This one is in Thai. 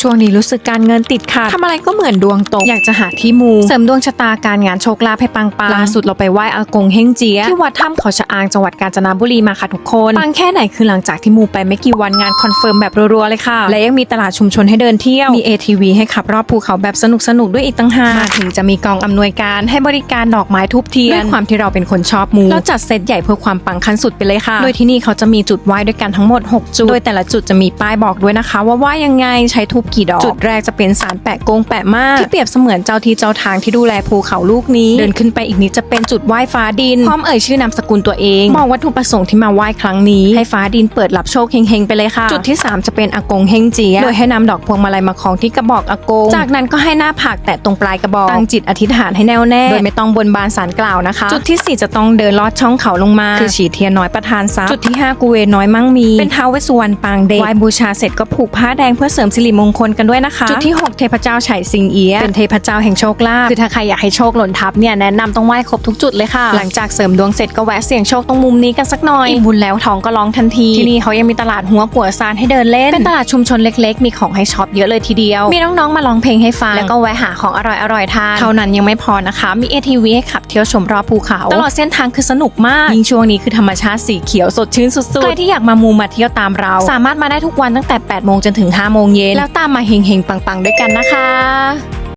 ช่วงนี้รู้สึกการเงินติดขัดทำอะไรก็เหมือนดวงตก อยากจะหาที่มู เสริมดวงชะตาการงานโชคลาภให้ปังปังล่าสุดเราไปไหว้อากงเฮงเจียที่วัดถ้ำเขาชะอางจังหวัดกาญจนบุรีมาค่ะทุกคนปังแค่ไหนคือหลังจากที่มูไปไม่กี่วันงานคอนเฟิร์มแบบรัวๆเลยค่ะ และยังมีตลาดชุมชนให้เดินเที่ยวมี ATV ให้ขับรอบภูเขาแบบสนุกสนุกๆด้วยอีกตั้งห้ามาถึงจะมีกองอำนวยการให้บริการดอกไม้ทุบเทียนด้วยความที่เราเป็นคนชอบมูเราจัดเซตใหญ่เพื่อความปังขั้นสุดไปเลยค่ะ โดยที่นี่เขาจะมีจุดไหว้ด้วยกันทั้งหมด 6 จุด โดยแต่ละจุดจะมีป้ายบอกด้วยนะคะ ว่าไหว้ยังไงใช้ทูบกี่ดอก จุดแรกจะเป็นสารแปะกงแปะมาก ที่เปรียบเสมือนเจ้าที่เจ้าทางที่ดูแลภูเขาลูกนี้ เดินขึ้นไปอีกนิดจะเป็นจุดไหว้ฟ้าดิน พร้อมเอ่ยชื่อนามสกุลตัวเองบอกวัตถุประสงค์ที่มาไหว้ครั้งนี้ ให้ฟ้าดินเปิดรับโชคเฮงๆไปเลยค่ะ จุดที่ 3 จะเป็นอากงเฮงเจียโดยให้นำดอกพวงมาลัยมาคล้องที่กระบอกอากง จากนั้นก็ให้หน้าผากแตะตรงปลายกระบอกตั้งจิตอธิษฐานให้แน่วแน่โดยไม่ต้องบนบานสารกล่าวนะคะ จุดที่ 4 จะต้องเดินลอดช่องเขาลงมา คือฉีดเทียนน้อยประทานทรัพย์จุดที่ 5 กูเวน้อยมั่งมี เป็นท้าวเวสสุวรรณปางเด็กไหว้บูชาเสร็จก็ผูกผ้าแดงเพื่อเสริมสิริมงคลกันด้วยนะคะ จุดที่ 6 เทพเจ้าไฉสิงเอียะเป็นเทพเจ้าแห่งโชคลาภคือถ้าใครอยากให้โชคหล่นทับเนี่ยแนะนำต้องไหว้ครบทุกจุดเลยค่ะ หลังจากเสริมดวงเสร็จก็แวะเสี่ยงโชคตรงมุมนี้กันสักหน่อยอิ่มบุญแล้วท้องก็ร้องทันที ที่นี่เขายังมีตลาดหัวกัวซานให้เดินเล่น เป็นตลาดชุมชนเล็กๆ มีของให้ช็อปเยอะเลยทีเดียว มีน้องๆมาร้องเพลงให้ฟัง แล้วก็แวะหาของอร่อยๆทาน เท่านั้นยังไม่พอนะคะ มี ATV ให้ขับเที่ยวชมรอบภูเขา ตลอดเส้นทางคือสนุกมาก ยิ่งช่วงนี้คือธรรมชาติสีเขียวสดชื่นสุดๆ ใครที่อยากมามูมาเที่ยวตามเรา สามารถมาได้ทุกวันตั้งแต่8โมงจนถึง5โมงเย็นแล้วตามมาเฮงๆ ปังๆ ด้วยกันนะคะ